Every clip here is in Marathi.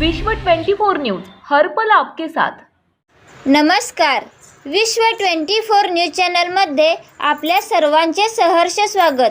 विश्व 24 न्यूज हर्पल आपके साथ. नमस्कार. विश्व 24 न्यूज चॅनलमध्ये आपल्या सर्वांचे सहर्ष स्वागत.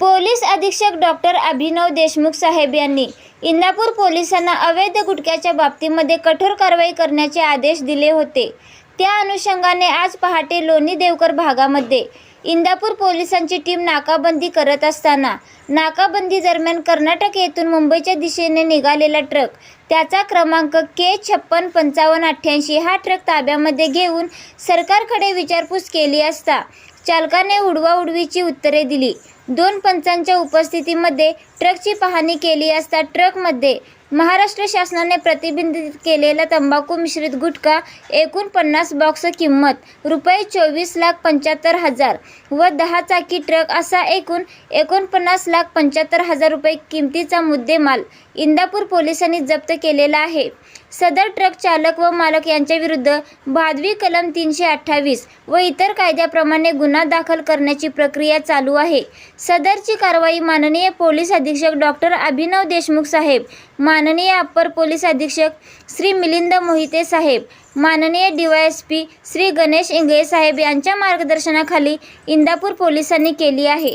पोलीस अधीक्षक डॉक्टर अभिनव देशमुख साहेब यांनी इंदापूर पोलिसांना अवैध गुटख्याच्या बाबतीमध्ये कठोर कारवाई करण्याचे आदेश दिले होते. त्या अनुषंगाने आज पहाटे लोणी देवकर भागामध्ये इंदापूर पोलिसांची टीम नाकाबंदी करत असताना नाकाबंदी दरम्यान कर्नाटक येथून मुंबईच्या दिशेने निघालेला ट्रक त्याचा क्रमांक के छप्पन पंचावन्न अठ्ठ्याऐंशी हा ट्रक ताब्यामध्ये घेऊन सरकारकडे विचारपूस केली असता चालकाने उडवाउडवीची उत्तरे दिली. दोन पंचांच्या उपस्थितीमध्ये ट्रकची पाहणी केली असता ट्रकमध्ये महाराष्ट्र शासनाने प्रतिबंधित केलेला तंबाखू मिश्रित गुटखा एकूण पन्नास बॉक्स किंमत रुपये चोवीस लाख पंच्याहत्तर हजार व दहा चाकी ट्रक असा एकूण एकोणपन्नास लाख पंच्याहत्तर हजार रुपये किमतीचा मुद्देमाल इंदापूर पोलिसांनी जप्त केलेला आहे. सदर ट्रक चालक व मालक यांच्याविरुद्ध भादवी कलम तीनशे अठ्ठावीस व इतर कायद्याप्रमाणे गुन्हा दाखल करण्याची प्रक्रिया चालू आहे. सदरची कारवाई माननीय पोलीस अधीक्षक डॉक्टर अभिनव देशमुख साहेब माननीय अप्पर पोलीस अधीक्षक श्री मिलिंद मोहिते साहेब माननीय डीवायएसपी श्री गणेश इंगळे साहेब यांच्या मार्गदर्शनाखाली इंदापूर पोलिसांनी केली आहे.